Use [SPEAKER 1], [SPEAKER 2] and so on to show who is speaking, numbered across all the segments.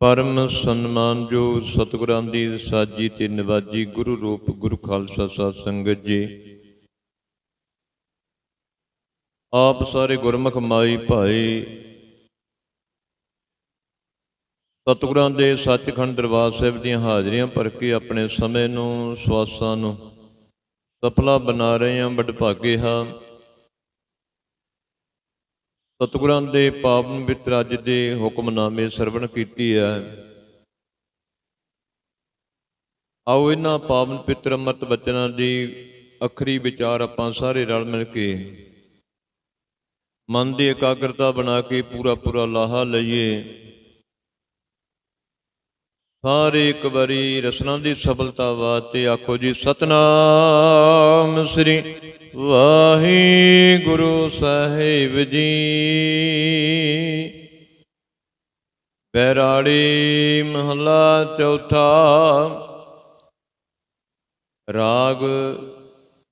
[SPEAKER 1] ਪਰਮ ਸਨਮਾਨਯੋਗ ਸਤਿਗੁਰਾਂ ਦੀ ਸਾਜੀ ਤੇ ਨਿਵਾਜੀ ਗੁਰੂ ਰੂਪ ਗੁਰੂ ਖਾਲਸਾ ਸਾਧ ਸੰਗਤ ਜੀ। ਆਪ ਸਾਰੇ ਗੁਰਮੁਖ ਮਾਈ ਭਾਈ, ਸਤਿਗੁਰਾਂ ਦੇ ਸੱਚਖੰਡ ਦਰਬਾਰ ਸਾਹਿਬ ਦੀਆਂ ਹਾਜ਼ਰੀਆਂ ਭਰ ਕੇ ਆਪਣੇ ਸਮੇਂ ਨੂੰ, ਸਵਾਸਾਂ ਨੂੰ ਸਫਲਾ ਬਣਾ ਰਹੇ ਹਾਂ, ਵਡਭਾਗੇ ਹਾਂ। ਸਤਿਗੁਰਾਂ ਦੇ ਪਾਵਨ ਮਿੱਤਰ ਅੱਜ ਦੇ ਹੁਕਮਨਾਮੇ ਸਰਵਣ ਕੀਤੀ ਹੈ। ਆਓ ਇਹਨਾਂ ਪਾਵਨ ਪਿੱਤਰ ਅੰਮ੍ਰਿਤ ਬਚਨਾਂ ਦੀ ਅਖਰੀ ਵਿਚਾਰ ਆਪਾਂ ਸਾਰੇ ਰਲ ਮਿਲ ਕੇ ਮਨ ਦੀ ਇਕਾਗਰਤਾ ਬਣਾ ਕੇ ਪੂਰਾ ਪੂਰਾ ਲਾਹਾ ਲਈਏ। ਸਾਰੇ ਇੱਕ ਵਾਰੀ ਰਸਨਾ ਦੀ ਸਫਲਤਾ ਵਾਸਤੇ ਆਖੋ ਜੀ, ਸਤਨਾਮ ਸ੍ਰੀ ਵਾਹਿਗੁਰੂ ਸਾਹਿਬ ਜੀ। ਬੈਰਾੜੀ ਮਹਲਾ ਚੌਥਾ। ਰਾਗ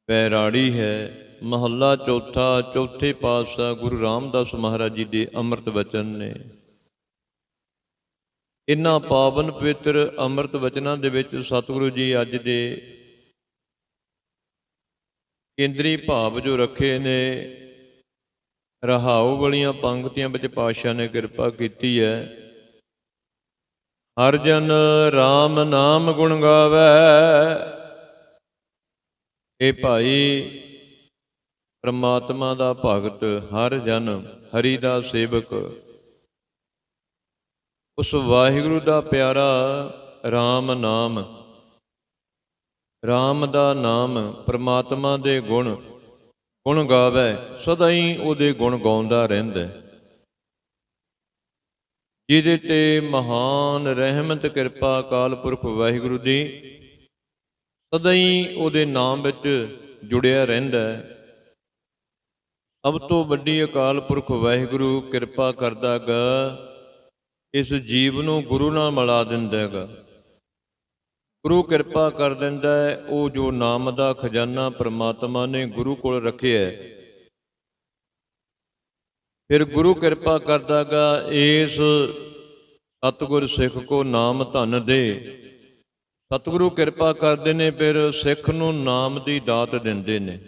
[SPEAKER 1] ਬੈਰਾੜੀ ਹੈ। ਮਹੱਲਾ ਚੌਥਾ, ਚੌਥੇ ਪਾਤਸ਼ਾਹ ਗੁਰੂ ਰਾਮਦਾਸ ਮਹਾਰਾਜ ਜੀ ਦੇ ਅੰਮ੍ਰਿਤ ਵਚਨ ਨੇ। ਇਨ੍ਹਾਂ ਪਾਵਨ ਪਵਿੱਤਰ ਅੰਮ੍ਰਿਤ ਵਚਨਾਂ ਦੇ ਵਿੱਚ ਸਤਿਗੁਰੂ ਜੀ ਅੱਜ ਦੇ ਕੇਂਦਰੀ ਭਾਵ ਜੋ ਰੱਖੇ ਨੇ, ਰਹਾਉ ਵਾਲੀਆਂ ਪੰਕਤੀਆਂ ਵਿੱਚ ਪਾਤਸ਼ਾਹ ਨੇ ਕਿਰਪਾ ਕੀਤੀ ਹੈ। ਹਰ ਜਨ RAM ਨਾਮ ਗੁਣ ਗਾਵੇ। ਇਹ ਭਾਈ ਪ੍ਰਮਾਤਮਾ ਦਾ ਭਗਤ ਹਰ ਜਨ, ਹਰੀ ਦਾ ਸੇਵਕ। ਉਸ ਵਾਹਿਗੁਰੂ ਦਾ ਪਿਆਰਾ RAM ਨਾਮ RAM ਦਾ ਨਾਮ ਪ੍ਰਮਾਤਮਾ ਦੇ ਗੁਣ। ਗੁਣ ਗਾਵੇ ਸਦਾ ਹੀ ਉਹਦੇ ਗੁਣ ਗਾਉਂਦਾ ਰਹਿੰਦਾ ਜਿਹਦੇ ਤੇ ਮਹਾਨ ਰਹਿਮਤ, ਕਿਰਪਾ, ਅਕਾਲ ਪੁਰਖ ਵਾਹਿਗੁਰੂ ਦੀ ਸਦਾ ਹੀ ਉਹਦੇ ਨਾਮ ਵਿੱਚ ਜੁੜਿਆ ਰਹਿੰਦਾ ਸਭ ਤੋਂ ਵੱਡੀ ਅਕਾਲ ਪੁਰਖ ਵਾਹਿਗੁਰੂ ਕਿਰਪਾ ਕਰਦਾਗਾ ਇਸ ਜੀਵ ਨੂੰ ਗੁਰੂ ਨਾਲ ਮਿਲਾ ਦਿੰਦਾ ਹੈਗਾ। ਗੁਰੂ ਕਿਰਪਾ ਕਰ ਦਿੰਦਾ ਹੈ, ਉਹ ਜੋ ਨਾਮ ਦਾ ਖਜ਼ਾਨਾ ਪ੍ਰਮਾਤਮਾ ਨੇ ਗੁਰੂ ਕੋਲ ਰੱਖਿਆ ਹੈ। ਫਿਰ ਗੁਰੂ ਕਿਰਪਾ ਕਰਦਾਗਾ ਇਸ ਸਤਿਗੁਰ ਸਿੱਖ ਕੋ ਨਾਮ ਧਨ ਦੇ। ਸਤਿਗੁਰੂ ਕਿਰਪਾ ਕਰਦੇ ਨੇ, ਫਿਰ ਸਿੱਖ ਨੂੰ ਨਾਮ ਦੀ ਦਾਤ ਦਿੰਦੇ ਨੇ।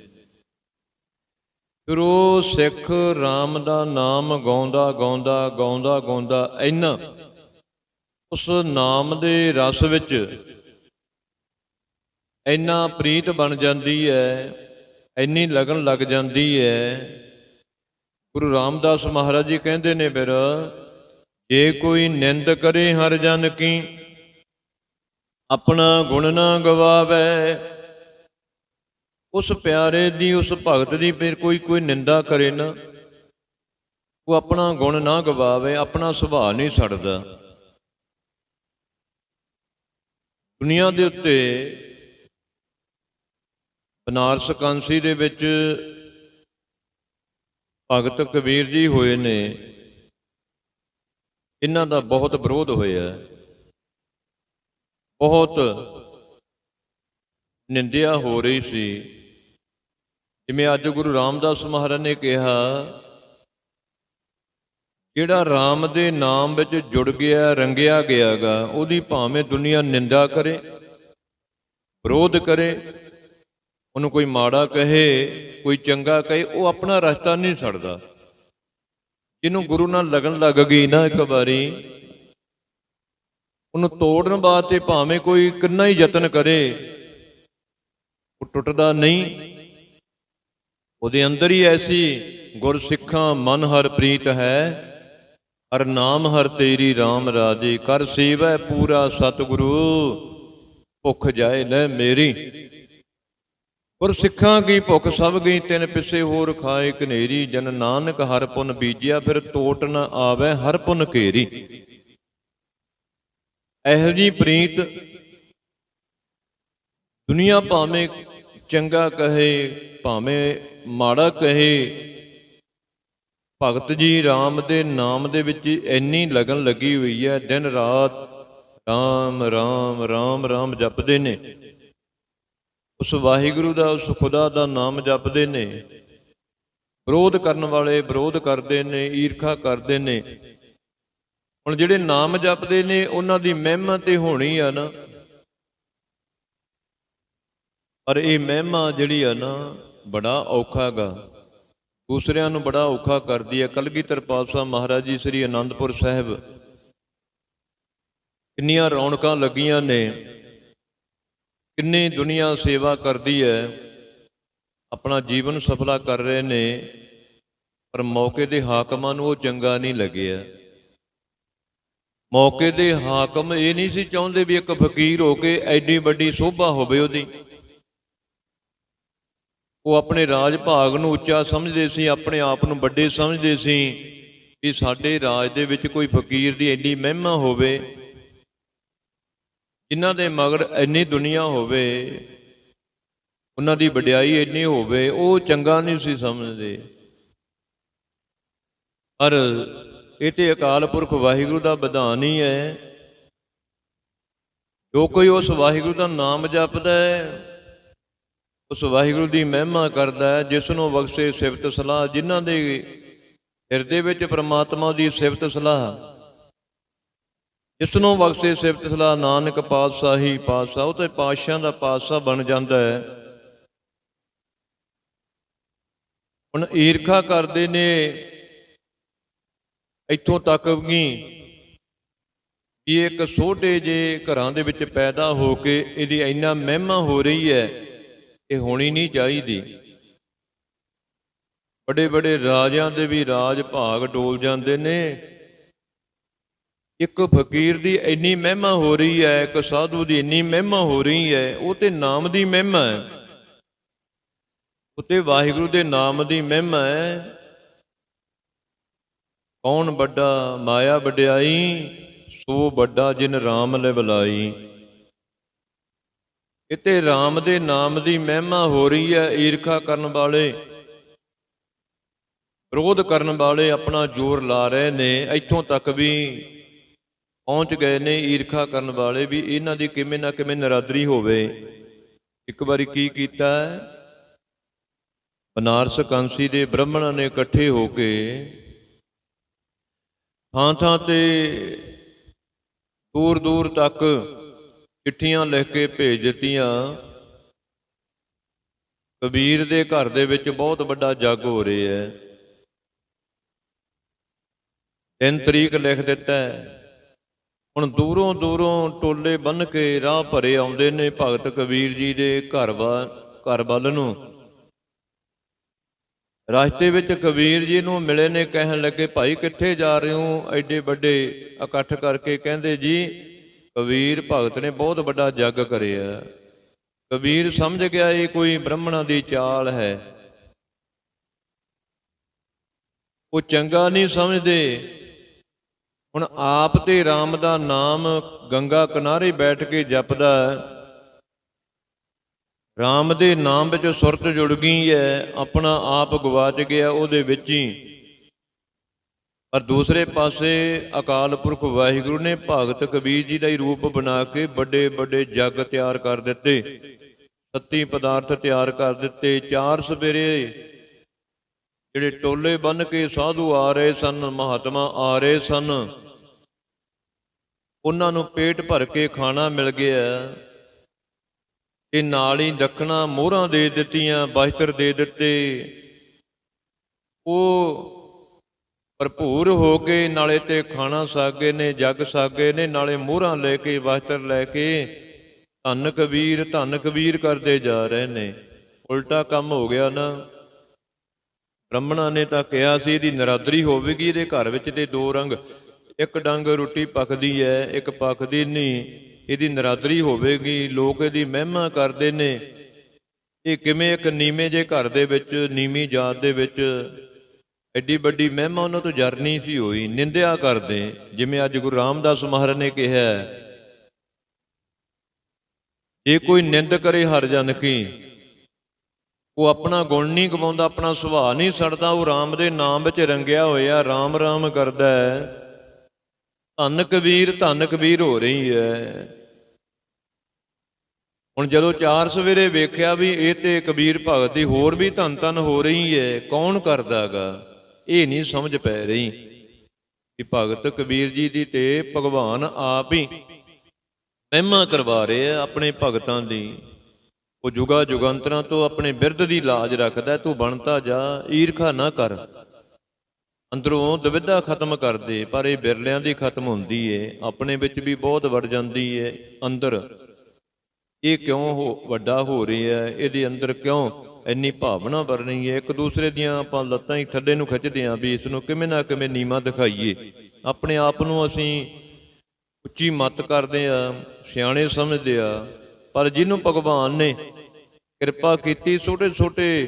[SPEAKER 1] ਫਿਰ ਉਹ ਸਿੱਖ RAM ਦਾ ਨਾਮ ਗਾਉਂਦਾ ਗਾਉਂਦਾ ਗਾਉਂਦਾ ਗਾਉਂਦਾ, ਇੰਨਾ ਉਸ ਨਾਮ ਦੇ ਰਸ ਵਿੱਚ ਇੰਨਾ ਪ੍ਰੀਤ ਬਣ ਜਾਂਦੀ ਹੈ ਇੰਨੀ ਲਗਨ ਲੱਗ ਜਾਂਦੀ ਹੈ ਗੁਰੂ ਰਾਮਦਾਸ ਮਹਾਰਾਜ ਜੀ ਕਹਿੰਦੇ ਨੇ ਫਿਰ, ਜੇ ਕੋਈ ਨਿੰਦ ਕਰੇ ਹਰ ਜਨ ਕੀ, ਆਪਣਾ ਗੁਣ ਨਾ ਗਵਾਵੇ। ਉਸ ਪਿਆਰੇ ਦੀ, ਉਸ ਭਗਤ ਦੀ ਫਿਰ ਕੋਈ ਕੋਈ ਨਿੰਦਾ ਕਰੇ ਨਾ। ਉਹ ਆਪਣਾ ਗੁਣ ਨਾ ਗਵਾਵੇ, ਆਪਣਾ ਸੁਭਾਅ ਨਹੀਂ ਛੱਡਦਾ ਦੁਨੀਆ ਦੇ ਉੱਤੇ ਬਨਾਰਸ ਕਾਂਸੀ ਦੇ ਵਿੱਚ ਭਗਤ ਕਬੀਰ ਜੀ ਹੋਏ ਨੇ। ਇਹਨਾਂ ਦਾ ਬਹੁਤ ਵਿਰੋਧ ਹੋਇਆ। ਬਹੁਤ ਨਿੰਦਿਆ ਹੋ ਰਹੀ ਸੀ। ਜਿਵੇਂ ਅੱਜ ਗੁਰੂ ਰਾਮਦਾਸ ਮਹਾਰਾਜ ਨੇ ਕਿਹਾ, ਜਿਹੜਾ RAM ਦੇ ਨਾਮ ਵਿੱਚ ਜੁੜ ਗਿਆ, ਰੰਗਿਆ ਗਿਆਗਾ, ਉਹਦੀ ਭਾਵੇਂ ਦੁਨੀਆ ਨਿੰਦਾ ਕਰੇ, ਵਿਰੋਧ ਕਰੇ ਉਹਨੂੰ ਕੋਈ ਮਾੜਾ ਕਹੇ, ਕੋਈ ਚੰਗਾ ਕਹੇ, ਉਹ ਆਪਣਾ ਰਸਤਾ ਨਹੀਂ ਛੱਡਦਾ। ਜਿਹਨੂੰ ਗੁਰੂ ਨਾਲ ਲਗਨ ਲੱਗ ਗਈ ਨਾ ਇੱਕ ਵਾਰੀ, ਉਹਨੂੰ ਤੋੜਨ ਵਾਸਤੇ ਭਾਵੇਂ ਕੋਈ ਕਿੰਨਾ ਹੀ ਯਤਨ ਕਰੇ, ਉਹ ਟੁੱਟਦਾ ਨਹੀਂ। ਉਹਦੇ ਅੰਦਰ ਹੀ ਐਸੀ ਗੁਰਸਿੱਖਾਂ ਮਨ ਹਰ ਪ੍ਰੀਤ ਹੈ, ਹਰ ਨਾਮ ਹਰ ਤੇਰੀ RAM ਰਾਜੇ, ਕਰ ਸੇਵਾ ਪੂਰਾ ਸਤਿਗੁਰੂ, ਭੁੱਖ ਜਾਏ ਲੈ ਮੇਰੀ। ਗੁਰ ਸਿੱਖਾਂ ਕੀ ਭੁੱਖ ਸਭ ਗਈ, ਤਿੰਨ ਪਿਸੇ ਹੋਰ ਖਾਏ। ਕਨੇਰੀ ਜਨ ਨਾਨਕ, ਹਰ ਪੁੰਨ ਬੀਜਿਆ, ਫਿਰ ਟੋਟ ਨ ਆਵੇ, ਹਰ ਪੁੰਨ ਘੇਰੀ। ਇਹੋ ਜੀ ਪ੍ਰੀਤ ਦੁਨੀਆ ਭਾਵੇਂ ਚੰਗਾ ਕਹੇ, ਭਾਵੇਂ ਮਾੜਾ ਕਹੇ, ਭਗਤ ਜੀ RAM ਦੇ ਨਾਮ ਦੇ ਵਿੱਚ ਇੰਨੀ ਲਗਨ ਲੱਗੀ ਹੋਈ ਹੈ, ਦਿਨ ਰਾਤ RAM RAM RAM RAM ਜਪਦੇ ਨੇ। ਉਸ ਵਾਹਿਗੁਰੂ ਦਾ, ਉਸ ਖੁਦਾ ਦਾ ਨਾਮ ਜਪਦੇ ਨੇ। ਵਿਰੋਧ ਕਰਨ ਵਾਲੇ ਵਿਰੋਧ ਕਰਦੇ ਨੇ, ਈਰਖਾ ਕਰਦੇ ਨੇ। ਹੁਣ ਜਿਹੜੇ ਨਾਮ ਜਪਦੇ ਨੇ, ਉਹਨਾਂ ਦੀ ਮਹਿਮਾ ਤੇ ਹੋਣੀ ਆ ਨਾ। ਪਰ ਇਹ ਮਹਿਮਾ ਜਿਹੜੀ ਆ ਨਾ, ਬੜਾ ਔਖਾ ਗਾ। ਦੂਸਰਿਆਂ ਨੂੰ ਬੜਾ ਔਖਾ ਕਰਦੀ ਹੈ ਕਲਗੀਧਰ ਪਾਤਸ਼ਾਹ ਮਹਾਰਾਜ ਜੀ ਸ੍ਰੀ ਅਨੰਦਪੁਰ ਸਾਹਿਬ ਕਿੰਨੀਆਂ ਰੌਣਕਾਂ ਲੱਗੀਆਂ ਨੇ। ਕਿੰਨੀ ਦੁਨੀਆ ਸੇਵਾ ਕਰਦੀ ਹੈ, ਆਪਣਾ ਜੀਵਨ ਸਫਲਾ ਕਰ ਰਹੇ ਨੇ, ਪਰ ਮੌਕੇ ਦੇ ਹਾਕਮਾਂ ਨੂੰ ਉਹ ਚੰਗਾ ਨਹੀਂ ਲੱਗਿਆ। ਮੌਕੇ ਦੇ ਹਾਕਮ ਇਹ ਨਹੀਂ ਸੀ ਚਾਹੁੰਦੇ ਵੀ ਇੱਕ ਫਕੀਰ ਹੋ ਕੇ ਐਡੀ ਵੱਡੀ ਸੋਭਾ ਹੋਵੇ ਉਹਦੀ। ਉਹ ਆਪਣੇ ਰਾਜ ਭਾਗ ਨੂੰ ਉੱਚਾ ਸਮਝਦੇ ਸੀ, ਆਪਣੇ ਆਪ ਨੂੰ ਵੱਡੇ ਸਮਝਦੇ ਸੀ ਕਿ ਸਾਡੇ ਰਾਜ ਦੇ ਵਿੱਚ ਕੋਈ ਫਕੀਰ ਦੀ ਐਡੀ ਮਹਿਮਾ ਹੋਵੇ ਜਿਨ੍ਹਾਂ ਦੇ ਮਗਰ ਇੰਨੀ ਦੁਨੀਆ ਹੋਵੇ, ਉਹਨਾਂ ਦੀ ਵਡਿਆਈ ਇੰਨੀ ਹੋਵੇ, ਉਹ ਚੰਗਾ ਨਹੀਂ ਸੀ ਸਮਝਦੇ। ਪਰ ਇਹ ਤੇ ਅਕਾਲ ਪੁਰਖ ਵਾਹਿਗੁਰੂ ਦਾ ਵਿਧਾਨ ਹੀ ਹੈ। ਜੋ ਕੋਈ ਉਸ ਵਾਹਿਗੁਰੂ ਦਾ ਨਾਮ ਜਪਦਾ ਹੈ, ਉਸ ਵਾਹਿਗੁਰੂ ਦੀ ਮਹਿਮਾ ਕਰਦਾ ਹੈ, ਜਿਸ ਨੂੰ ਬਖਸ਼ੇ ਸਿਫਤ ਸਲਾਹ, ਜਿਨ੍ਹਾਂ ਦੇ ਹਿਰਦੇ ਵਿੱਚ ਪ੍ਰਮਾਤਮਾ ਦੀ ਸਿਫਤ ਸਲਾਹ ਜਿਸ ਨੂੰ ਬਖਸ਼ੇ ਸਿਫਤ ਸਲਾਹ, ਨਾਨਕ ਪਾਤਸ਼ਾਹੀ ਪਾਤਸ਼ਾਹ, ਉਹ ਤੇ ਪਾਤਸ਼ਾਹ ਦਾ ਪਾਤਸ਼ਾਹ ਬਣ ਜਾਂਦਾ ਹੈ। ਹੁਣ ਈਰਖਾ ਕਰਦੇ ਨੇ, ਇੱਥੋਂ ਤੱਕ ਵੀ ਕਿ ਇੱਕ ਛੋਟੇ ਜੇ ਘਰਾਂ ਦੇ ਵਿੱਚ ਪੈਦਾ ਹੋ ਕੇ ਇਹਦੀ ਇੰਨਾ ਮਹਿਮਾ ਹੋ ਰਹੀ ਹੈ ਇਹ ਹੋਣੀ ਨਹੀਂ ਚਾਹੀਦੀ। ਬੜੇ ਬੜੇ ਰਾਜਿਆਂ ਦੇ ਵੀ ਰਾਜ ਭਾਗ ਡੋਲ ਜਾਂਦੇ ਨੇ। ਇੱਕ ਫਕੀਰ ਦੀ ਇੰਨੀ ਮਹਿਮਾ ਹੋ ਰਹੀ ਹੈ, ਇੱਕ ਸਾਧੂ ਦੀ ਇੰਨੀ ਮਹਿਮਾ ਹੋ ਰਹੀ ਹੈ, ਉਹ ਤੇ ਨਾਮ ਦੀ ਮਹਿਮਾ ਹੈ। ਉਤੇ ਵਾਹਿਗੁਰੂ ਦੇ ਨਾਮ ਦੀ ਮਹਿਮਾ ਹੈ। ਕੌਣ ਵੱਡਾ ਮਾਇਆ ਵਡਿਆਈ, ਸੋ ਵੱਡਾ ਜਿਨ RAM ਲੈ ਬੁਲਾਈ। ਇਤੇ RAM ਦੇ ਨਾਮ ਦੀ ਮਹਿਮਾ ਹੋ ਰਹੀ ਹੈ, ਈਰਖਾ ਕਰਨ ਵਾਲੇ, ਵਿਰੋਧ ਕਰਨ ਵਾਲੇ ਆਪਣਾ ਜ਼ੋਰ ਲਾ ਰਹੇ ਨੇ, ਇੱਥੋਂ ਤੱਕ ਵੀ ਪਹੁੰਚ ਗਏ ਨੇ ਈਰਖਾ ਕਰਨ ਵਾਲੇ ਵੀ ਇਹਨਾਂ ਦੀ ਕਿਵੇਂ ਨਾ ਕਿਵੇਂ ਨਰਾਦਰੀ ਹੋਵੇ। ਇੱਕ ਵਾਰੀ ਕੀ ਕੀਤਾ? ਬਨਾਰਸ ਕਾਂਸੀ ਦੇ ਬ੍ਰਾਹਮਣਾਂ ਨੇ ਇਕੱਠੇ ਹੋ ਕੇ ਥਾਂ ਥਾਂ ਤੇ ਦੂਰ ਦੂਰ ਤੱਕ ਚਿੱਠੀਆਂ ਲਿਖ ਕੇ ਭੇਜ ਦਿੱਤੀਆਂ। ਕਬੀਰ ਦੇ ਘਰ ਦੇ ਵਿੱਚ ਬਹੁਤ ਵੱਡਾ ਜੱਗ ਹੋ ਰਿਹਾ ਹੈ। ਤਿੰਨ ਤਰੀਕ ਲਿਖ ਦਿੱਤਾ ਹੈ। ਹੁਣ ਦੂਰੋਂ ਦੂਰੋਂ ਟੋਲੇ ਬੰਨ ਕੇ ਰਾਹ ਭਰੇ ਆਉਂਦੇ ਨੇ ਭਗਤ ਕਬੀਰ ਜੀ ਦੇ ਘਰ ਘਰ ਵੱਲ ਨੂੰ। ਰਸਤੇ ਵਿੱਚ ਕਬੀਰ ਜੀ ਨੂੰ ਮਿਲੇ ਨੇ ਕਹਿਣ ਲੱਗੇ, ਭਾਈ, ਕਿੱਥੇ ਜਾ ਰਹੇ ਹੋ? ਐਡੇ ਵੱਡੇ ਇਕੱਠ ਕਰਕੇ ਕਹਿੰਦੇ, ਜੀ, ਕਬੀਰ ਭਗਤ ਨੇ ਬਹੁਤ ਵੱਡਾ ਜੱਗ ਕਰਿਆ। ਕਬੀਰ ਸਮਝ ਗਿਆ ਇਹ ਕੋਈ ਬ੍ਰਾਹਮਣਾਂ ਦੀ ਚਾਲ ਹੈ। ਉਹ ਚੰਗਾ ਨਹੀਂ ਸਮਝਦੇ। ਹੁਣ ਆਪ ਤੇ RAM ਦਾ ਨਾਮ ਗੰਗਾ ਕਿਨਾਰੇ ਬੈਠ ਕੇ ਜਪਦਾ RAM ਦੇ ਨਾਮ ਵਿੱਚ ਸੁਰਤ ਜੁੜ ਗਈ ਹੈ, ਆਪਣਾ ਆਪ ਗਵਾਚ ਗਿਆ ਉਹਦੇ ਵਿੱਚ ਹੀ। ਪਰ ਦੂਸਰੇ ਪਾਸੇ ਅਕਾਲ ਪੁਰਖ ਵਾਹਿਗੁਰੂ ਨੇ ਭਗਤ ਕਬੀਰ ਜੀ ਦਾ ਹੀ ਰੂਪ ਬਣਾ ਕੇ ਵੱਡੇ ਵੱਡੇ ਜੱਗ ਤਿਆਰ ਕਰ ਦਿੱਤੇ। ਸੱਤੀ ਪਦਾਰਥ ਤਿਆਰ ਕਰ ਦਿੱਤੇ। ਚਾਰ ਸਵੇਰੇ ਜਿਹੜੇ ਟੋਲੇ ਬੰਨ ਕੇ ਸਾਧੂ ਆ ਰਹੇ ਸਨ, ਮਹਾਤਮਾ ਆ ਰਹੇ ਸਨ। ਉਹਨਾਂ ਨੂੰ ਪੇਟ ਭਰ ਕੇ ਖਾਣਾ ਮਿਲ ਗਿਆ। ਤੇ ਨਾਲ ਹੀ ਦੱਖਣਾ ਮੋਹਰਾਂ ਦੇ ਦਿੱਤੀਆਂ, ਬਸਤਰ ਦੇ ਦਿੱਤੇ। ਉਹ ਭਰਪੂਰ ਹੋ ਕੇ ਨਾਲੇ ਤੇ ਖਾਣਾ ਸਾਗੇ ਨੇ, ਜਗ ਸਾਗੇ ਨੇ, ਨਾਲੇ ਮੋਹਰਾਂ ਲੈ ਕੇ, ਬਸਤਰ ਲੈ ਕੇ ਧੰਨ ਕਬੀਰ ਧੰਨ ਕਬੀਰ ਕਰਦੇ ਜਾ ਰਹੇ ਨੇ। ਉਲਟਾ ਕੰਮ ਹੋ ਗਿਆ ਨਾ। ਬ੍ਰਾਹਮਣਾਂ ਨੇ ਤਾਂ ਕਿਹਾ ਸੀ, ਇਹਦੀ ਨਰਾਦਰੀ ਹੋਵੇਗੀ, ਇਹਦੇ ਘਰ ਵਿੱਚ ਤੇ ਦੋ ਰੰਗ ਇੱਕ ਡੰਗ ਰੋਟੀ ਪੱਕਦੀ ਹੈ, ਇੱਕ ਪੱਕਦੀ ਨਹੀਂ। ਇਹਦੀ ਨਰਾਦਰੀ ਹੋਵੇਗੀ, ਲੋਕ ਇਹਦੀ ਮਹਿਮਾ ਕਰਦੇ ਨੇ। ਇਹ ਕਿਵੇਂ ਇੱਕ ਨੀਵੇਂ ਜੇ ਘਰ ਦੇ ਵਿੱਚ, ਨੀਵੀਂ ਜਾਤ ਦੇ ਵਿੱਚ ਐਡੀ ਵੱਡੀ ਮਹਿਮਾ ਉਹਨਾਂ ਤੋਂ ਜਰਨੀ ਸੀ ਹੋਈ, ਨਿੰਦਿਆ ਕਰਦੇ। ਜਿਵੇਂ ਅੱਜ ਗੁਰੂ ਰਾਮਦਾਸ ਮਹਾਰਾਜ ਨੇ ਕਿਹਾ ਜੇ ਕੋਈ ਨਿੰਦ ਕਰੇ ਹਰ ਜਨ ਕੀ, ਉਹ ਆਪਣਾ ਗੁਣ ਨਹੀਂ ਗਵਾਉਂਦਾ, ਆਪਣਾ ਸੁਭਾਅ ਨਹੀਂ ਸੜਦਾ, ਉਹ RAM ਦੇ ਨਾਮ ਵਿੱਚ ਰੰਗਿਆ ਹੋਇਆ RAM RAM ਕਰਦਾ ਹੈ। ਧੰਨ ਕਬੀਰ ਧੰਨ ਕਬੀਰ ਹੋ ਰਹੀ ਹੈ। ਹੁਣ ਜਦੋਂ ਚਾਰ ਸਵੇਰੇ ਵੇਖਿਆ ਵੀ ਇਹ ਤੇ ਕਬੀਰ ਭਗਤ ਦੀ ਹੋਰ ਵੀ ਧੰਨ ਧੰਨ ਹੋ ਰਹੀ ਹੈ, ਕੌਣ ਕਰਦਾਗਾ? ਇਹ ਨਹੀਂ ਸਮਝ ਪੈ ਰਹੀ ਕਿ ਭਗਤ ਕਬੀਰ ਜੀ ਦੀ ਤੇ ਭਗਵਾਨ ਆਪ ਹੀ ਮਹਿਮਾ ਕਰਵਾ ਰਹੇ ਆ ਆਪਣੇ ਭਗਤਾਂ ਦੀ। ਉਹ ਜੁਗਾ ਜੁਗੰਤਰਾਂ ਤੋਂ ਆਪਣੇ ਬਿਰਧ ਦੀ ਲਾਜ ਰੱਖਦਾ ਤੂੰ ਬਣਤਾ ਜਾ, ਈਰਖਾ ਨਾ ਕਰ। ਅੰਦਰੋਂ ਦੁਵਿਧਾ ਖਤਮ ਕਰਦੇ, ਪਰ ਇਹ ਬਿਰਲਿਆਂ ਦੀ ਖਤਮ ਹੁੰਦੀ ਏ, ਆਪਣੇ ਵਿੱਚ ਵੀ ਬਹੁਤ ਵੜ ਜਾਂਦੀ ਏ, ਅੰਦਰ। ਇਹ ਕਿਉਂ ਹੋ, ਵੱਡਾ ਹੋ ਰਿਹਾ ਇਹਦੇ ਅੰਦਰ ਕਿਉਂ ਇੰਨੀ ਭਾਵਨਾ ਵਰ ਰਹੀ ਹੈ ਇੱਕ ਦੂਸਰੇ ਦੀਆਂ ਆਪਾਂ ਲੱਤਾਂ ਹੀ ਥੱਲੇ ਨੂੰ ਖਿੱਚਦੇ ਆਂ ਵੀ ਇਸ ਨੂੰ ਕਿਵੇਂ ਨਾ ਕਿਵੇਂ ਨੀਵਾ ਦਿਖਾਈਏ। ਆਪਣੇ ਆਪ ਨੂੰ ਅਸੀਂ ਉੱਚੀ ਮੱਤ ਕਰਦੇ ਆ, ਸਿਆਣੇ ਸਮਝਦੇ ਆ, ਪਰ ਜਿਹਨੂੰ ਭਗਵਾਨ ਨੇ ਕਿਰਪਾ ਕੀਤੀ ਛੋਟੇ ਛੋਟੇ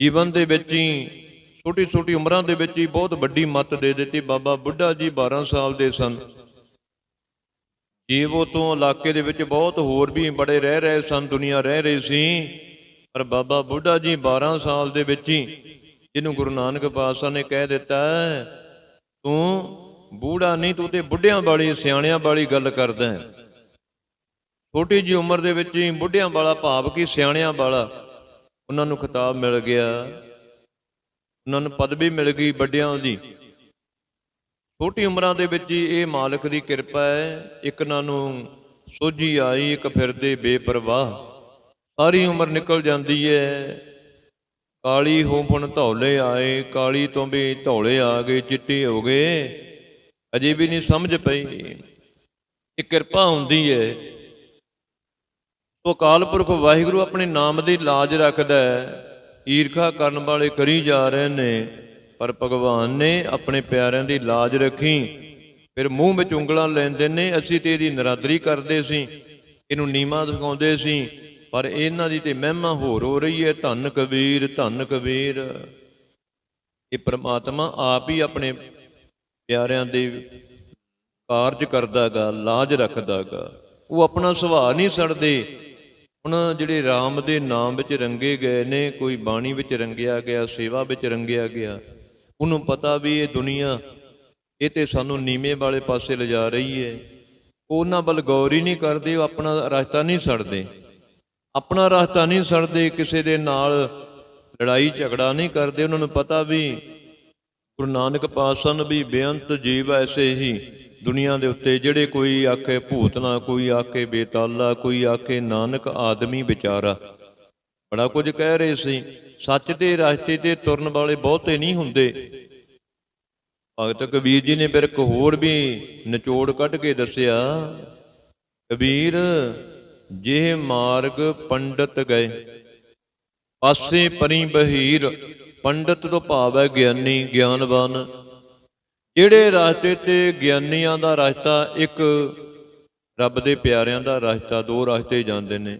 [SPEAKER 1] ਜੀਵਨ ਦੇ ਵਿੱਚ ਹੀ ਛੋਟੀ ਛੋਟੀ ਉਮਰਾਂ ਦੇ ਵਿੱਚ ਹੀ ਬਹੁਤ ਵੱਡੀ ਮੱਤ ਦੇ ਦਿੱਤੀ ਬਾਬਾ ਬੁੱਢਾ ਜੀ 12 ਸਾਲ ਦੇ ਸਨ। ਜੀਵੋ ਤੋਂ ਇਲਾਕੇ ਦੇ ਵਿੱਚ ਬਹੁਤ ਹੋਰ ਵੀ ਬੜੇ ਰਹਿ ਰਹੇ ਸਨ, ਦੁਨੀਆ ਰਹਿ ਰਹੀ ਸੀ। ਪਰ ਬਾਬਾ ਬੁੱਢਾ ਜੀ 12 ਸਾਲ ਦੇ ਵਿੱਚ ਹੀ ਜਿਹਨੂੰ ਗੁਰੂ ਨਾਨਕ ਪਾਤਸ਼ਾਹ ਨੇ ਕਹਿ ਦਿੱਤਾ, ਤੂੰ ਬੂੜਾ ਨਹੀਂ, ਤੂੰ ਤੇ ਬੁੱਢਿਆਂ ਵਾਲੀ, ਸਿਆਣਿਆਂ ਵਾਲੀ ਗੱਲ ਕਰਦਾ ਹੈ। ਛੋਟੀ ਜੀ ਉਮਰ ਦੇ ਵਿੱਚ ਹੀ ਬੁੱਢਿਆਂ ਵਾਲਾ ਭਾਵ ਕਿ ਸਿਆਣਿਆਂ ਵਾਲਾ? ਉਹਨਾਂ ਨੂੰ ਖਿਤਾਬ ਮਿਲ ਗਿਆ ਉਹਨਾਂ ਨੂੰ ਪਦਵੀ ਮਿਲ ਗਈ ਵੱਡਿਆਂ ਦੀ। ਛੋਟੀ ਉਮਰਾਂ ਦੇ ਵਿੱਚ ਹੀ ਇਹ ਮਾਲਕ ਦੀ ਕਿਰਪਾ ਹੈ। ਇੱਕ ਨਾ ਨੂੰ ਸੋਝੀ ਆਈ, ਇੱਕ ਫਿਰਦੇ ਬੇਪਰਵਾਹ। ਸਾਰੀ ਉਮਰ ਨਿਕਲ ਜਾਂਦੀ ਹੈ। ਕਾਲੀ ਹੋਂਪਣ ਧੌਲੇ ਆਏ, ਕਾਲੀ ਤੋਂ ਵੀ ਧੌਲੇ ਆ ਗਏ, ਚਿੱਟੇ ਹੋ ਗਏ। ਅਜੇ ਵੀ ਨਹੀਂ ਸਮਝ ਪਈ ਇਹ ਕਿਰਪਾ ਹੁੰਦੀ ਹੈ। ਉਹ ਅਕਾਲ ਪੁਰਖ ਵਾਹਿਗੁਰੂ ਆਪਣੇ ਨਾਮ ਦੀ ਲਾਜ ਰੱਖਦਾ ਹੈ। ਈਰਖਾ ਕਰਨ ਵਾਲੇ ਕਰੀ ਜਾ ਰਹੇ ਨੇ, ਪਰ ਭਗਵਾਨ ਨੇ ਆਪਣੇ ਪਿਆਰਿਆਂ ਦੀ ਲਾਜ ਰੱਖੀ। ਫਿਰ ਮੂੰਹ ਵਿੱਚ ਉਂਗਲਾਂ ਲੈਂਦੇ ਨੇ, ਅਸੀਂ ਤੇ ਇਹਦੀ ਨਰਾਦਰੀ ਕਰਦੇ ਸੀ। ਇਹਨੂੰ ਨੀਮਾ ਦਿਖਾਉਂਦੇ ਸੀ, ਪਰ ਇਹਨਾਂ ਦੀ ਤੇ ਮਹਿਮਾ ਹੋਰ ਹੋ ਰਹੀ ਹੈ, ਧੰਨ ਕਬੀਰ ਧੰਨ ਕਬੀਰ। ਇਹ ਪ੍ਰਮਾਤਮਾ ਆਪ ਹੀ ਆਪਣੇ ਪਿਆਰਿਆਂ ਦੇ ਕਾਰਜ ਕਰਦਾਗਾ ਲਾਜ ਰੱਖਦਾਗਾ ਉਹ ਆਪਣਾ ਸੁਭਾਅ ਨਹੀਂ ਛੱਡਦੇ ਹੁਣ ਜਿਹੜੇ RAM ਦੇ ਨਾਮ ਵਿੱਚ ਰੰਗੇ ਗਏ ਨੇ, ਕੋਈ ਬਾਣੀ ਵਿੱਚ ਰੰਗਿਆ ਗਿਆ, ਸੇਵਾ ਵਿੱਚ ਰੰਗਿਆ ਗਿਆ, ਉਹਨੂੰ ਪਤਾ ਵੀ ਇਹ ਦੁਨੀਆ, ਇਹ ਤੇ ਸਾਨੂੰ ਨੀਵੇਂ ਵਾਲੇ ਪਾਸੇ ਲਿਜਾ ਰਹੀ ਹੈ। ਉਹਨਾਂ ਵੱਲ ਗੌਰ ਹੀ ਨਹੀਂ ਕਰਦੇ, ਉਹ ਆਪਣਾ ਰਸਤਾ ਨਹੀਂ ਛੱਡਦੇ ਆਪਣਾ ਰਸਤਾ ਨਹੀਂ ਛੱਡਦੇ ਕਿਸੇ ਦੇ ਨਾਲ ਲੜਾਈ ਝਗੜਾ ਨਹੀਂ ਕਰਦੇ। ਉਹਨਾਂ ਨੂੰ ਪਤਾ ਵੀ ਗੁਰੂ ਨਾਨਕ ਪਾਤਸ਼ਾਹ ਨੇ ਵੀ ਬੇਅੰਤ ਜੀਵ ਐਸੇ ਹੀ ਦੁਨੀਆ ਦੇ ਉੱਤੇ ਜਿਹੜੇ ਕੋਈ ਆਖੇ ਭੂਤਨਾ ਕੋਈ ਆਖੇ ਬੇਤਾਲਾ, ਕੋਈ ਆਖੇ ਨਾਨਕ ਆਦਮੀ ਵਿਚਾਰਾ। ਬੜਾ ਕੁਝ ਕਹਿ ਰਹੇ ਸੀ। ਸੱਚ ਦੇ ਰਸਤੇ ਤੇ ਤੁਰਨ ਵਾਲੇ ਬਹੁਤੇ ਨਹੀਂ ਹੁੰਦੇ। ਭਗਤ ਕਬੀਰ ਜੀ ਨੇ ਫਿਰ ਇੱਕ ਹੋਰ ਵੀ ਨਿਚੋੜ ਕੱਢ ਕੇ ਦੱਸਿਆ, ਕਬੀਰ ਜਿਹ ਮਾਰਗ ਪੰਡਤ ਗਏ, ਪਾਸੇ ਪਰੀ ਬਹੀਰ, ਪੰਡਤ ਤੋਂ ਭਾਵ ਹੈ ਗਿਆਨੀ ਗਿਆਨਵਾਨ ਜਿਹੜੇ ਰਸਤੇ ਤੇ ਗਿਆਨੀਆਂ ਦਾ ਰਸਤਾ, ਇੱਕ ਰੱਬ ਦੇ ਪਿਆਰਿਆਂ ਦਾ ਰਸਤਾ, ਦੋ ਰਸਤੇ ਜਾਂਦੇ ਨੇ।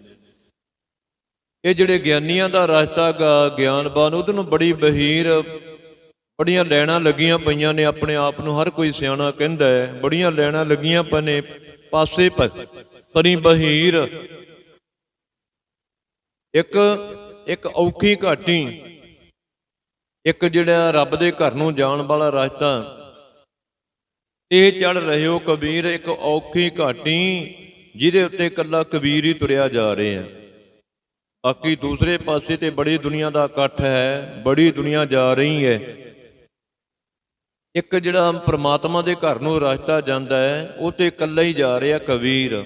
[SPEAKER 1] ਇਹ ਜਿਹੜੇ ਗਿਆਨੀਆਂ ਦਾ ਰਸਤਾ ਗਾ, ਗਿਆਨਵਾਨ, ਉਹਦੇ ਨੂੰ ਬੜੀ ਬਹੀਰ, ਬੜੀਆਂ ਲੈਣਾ ਲੱਗੀਆਂ ਪਈਆਂ ਨੇ, ਆਪਣੇ ਆਪ ਨੂੰ ਹਰ ਕੋਈ ਸਿਆਣਾ ਕਹਿੰਦਾ ਹੈ। ਬੜੀਆਂ ਲੈਣਾ ਲੱਗੀਆਂ ਪਨੇ ਪਾਸੇ ਪ- ਪਰੀ ਬਹੀਰ। ਇੱਕ ਇੱਕ ਔਖੀ ਘਾਟੀ, ਇੱਕ ਜਿਹੜਾ ਰੱਬ ਦੇ ਘਰ ਨੂੰ ਜਾਣ ਵਾਲਾ ਰਸਤਾ ਇਹ ਚੜ ਰਹੇ ਹੋ ਕਬੀਰ, ਇੱਕ ਔਖੀ ਘਾਟੀ, ਜਿਹਦੇ ਉੱਤੇ ਇਕੱਲਾ ਕਬੀਰ ਹੀ ਤੁਰਿਆ ਜਾ ਰਿਹਾ ਬਾਕੀ ਦੂਸਰੇ ਪਾਸੇ ਤੇ ਬੜੀ ਦੁਨੀਆ ਦਾ ਇਕੱਠ ਹੈ, ਬੜੀ ਦੁਨੀਆ ਜਾ ਰਹੀ ਹੈ। ਇੱਕ ਜਿਹੜਾ ਪ੍ਰਮਾਤਮਾ ਦੇ ਘਰ ਨੂੰ ਰਸਤਾ ਜਾਂਦਾ ਹੈ, ਉਹ ਤੇ ਇਕੱਲਾ ਹੀ ਜਾ ਰਿਹਾ ਕਬੀਰ।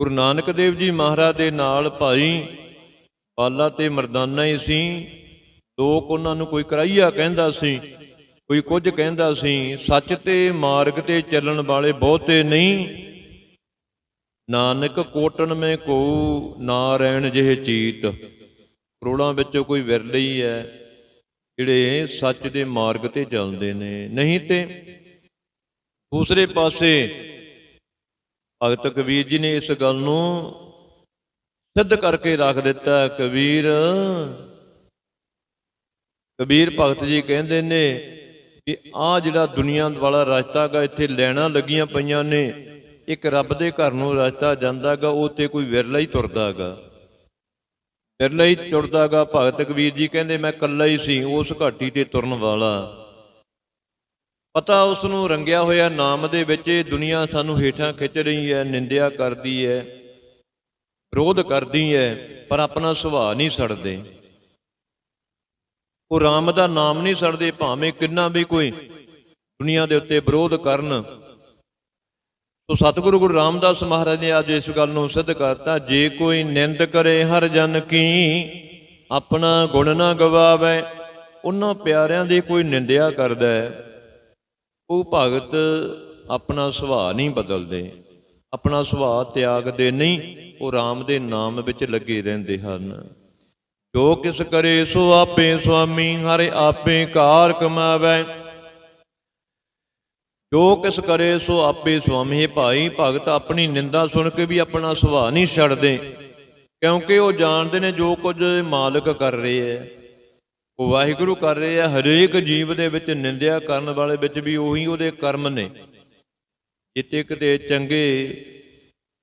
[SPEAKER 1] ਗੁਰੂ ਨਾਨਕ ਦੇਵ ਜੀ ਮਹਾਰਾਜ ਦੇ ਨਾਲ ਭਾਈ ਪਾਲਾ ਤੇ ਮਰਦਾਨਾ ਹੀ ਸੀ। ਲੋਕ ਉਹਨਾਂ ਨੂੰ ਕੋਈ ਕਰਾਈਆ ਕਹਿੰਦਾ ਸੀ। ਕੋਈ ਕੁਝ ਕਹਿੰਦਾ ਸੀ, ਸੱਚ ਤੇ ਮਾਰਗ ਤੇ ਚੱਲਣ ਵਾਲੇ ਬਹੁਤੇ ਨਹੀਂ। ਨਾਨਕ ਕੋਟਨ ਮੇ ਕੋ ਨਾਰਾਇਣ ਜਿਹੇ ਚੀਤ। ਕਰੋੜਾਂ ਵਿੱਚੋਂ ਕੋਈ ਵਿਰਲੇ ਹੀ ਹੈ, ਜਿਹੜੇ ਸੱਚ ਦੇ ਮਾਰਗ ਤੇ ਚੱਲਦੇ ਨੇ। ਨਹੀਂ ਤੇ ਦੂਸਰੇ ਪਾਸੇ ਭਗਤ ਕਬੀਰ ਜੀ ਨੇ ਇਸ ਗੱਲ ਨੂੰ ਸਿੱਧ ਕਰਕੇ ਰੱਖ ਦਿੱਤਾ, ਕਬੀਰ। ਕਬੀਰ ਭਗਤ ਜੀ ਕਹਿੰਦੇ ਨੇ ਕਿ ਆ ਜਿਹੜਾ ਦੁਨੀਆ ਵਾਲਾ ਰਸਤਾ ਗਾ ਇੱਥੇ ਲੈਣਾ ਲੱਗੀਆਂ ਪਈਆਂ ਨੇ। ਇੱਕ ਰੱਬ ਦੇ ਘਰ ਨੂੰ ਰਸਤਾ ਜਾਂਦਾਗਾ ਉਹ ਤੇ ਕੋਈ ਵਿਰਲਾ ਹੀ ਤੁਰਦਾਗਾ ਵਿਰਲਾ ਹੀ ਤੁਰਦਾਗਾ ਭਗਤ ਕਬੀਰ ਜੀ ਕਹਿੰਦੇ, ਮੈਂ ਇਕੱਲਾ ਹੀ ਸੀ, ਉਸ ਘਾਟੀ ਤੇ ਤੁਰਨ ਵਾਲਾ। ਪਤਾ ਉਸ ਨੂੰ ਰੰਗਿਆ ਹੋਇਆ ਨਾਮ ਦੇ ਵਿੱਚ, ਇਹ ਦੁਨੀਆ ਸਾਨੂੰ ਹੇਠਾਂ ਖਿੱਚ ਰਹੀ ਹੈ, ਨਿੰਦਿਆ ਕਰਦੀ ਹੈ, ਵਿਰੋਧ ਕਰਦੀ ਹੈ, ਪਰ ਆਪਣਾ ਸੁਭਾਅ ਨਹੀਂ ਛੱਡਦੇ ਉਹ RAM ਦਾ ਨਾਮ ਨਹੀਂ ਛੱਡਦੇ ਭਾਵੇਂ ਕਿੰਨਾ ਵੀ ਕੋਈ ਦੁਨੀਆ ਦੇ ਉੱਤੇ ਵਿਰੋਧ ਕਰਨ। ਸੋ ਸਤਿਗੁਰੂ ਗੁਰੂ ਰਾਮਦਾਸ ਮਹਾਰਾਜ ਨੇ ਅੱਜ ਇਸ ਗੱਲ ਨੂੰ ਸਿੱਧ ਕਰਤਾ, ਜੇ ਕੋਈ ਨਿੰਦ ਕਰੇ ਹਰ ਜਨ ਕੀ, ਆਪਣਾ ਗੁਣ ਨਾ ਗਵਾਵੇ, ਉਹਨਾਂ ਪਿਆਰਿਆਂ ਦੀ ਕੋਈ ਨਿੰਦਿਆ ਕਰਦਾ ਹੈ। ਉਹ ਭਗਤ ਆਪਣਾ ਸੁਭਾਅ ਨਹੀਂ ਬਦਲਦੇ, ਆਪਣਾ ਸੁਭਾਅ ਤਿਆਗਦੇ ਨਹੀਂ, ਉਹ RAM ਦੇ ਨਾਮ ਵਿੱਚ ਲੱਗੇ ਰਹਿੰਦੇ ਹਨ। ਜੋ ਕਿਸ ਕਰੇ ਸੋ ਆਪੇ ਸੁਆਮੀ, ਹਰਿ ਆਪੇ ਕਾਰ ਕਮਾਵੇ। ਜੋ ਕਿਸ ਕਰੇ ਸੋ ਆਪੇ ਸੁਆਮੀ, ਭਾਈ ਭਗਤ ਆਪਣੀ ਨਿੰਦਾ ਸੁਣ ਕੇ ਵੀ ਆਪਣਾ ਸੁਭਾਅ ਨਹੀਂ ਛੱਡਦੇ, ਕਿਉਂਕਿ ਉਹ ਜਾਣਦੇ ਨੇ ਜੋ ਕੁਝ ਮਾਲਕ ਕਰ ਰਹੇ ਹੈ। ਉਹ ਵਾਹਿਗੁਰੂ ਕਰ ਰਹੇ ਹੈ, ਹਰੇਕ ਜੀਵ ਦੇ ਵਿੱਚ ਨਿੰਦਿਆ ਕਰਨ ਵਾਲੇ ਵਿੱਚ ਵੀ ਉਹੀ ਉਹਦੇ ਕਰਮ ਨੇ। ਜਿੱਤੇ ਕਿਤੇ ਚੰਗੇ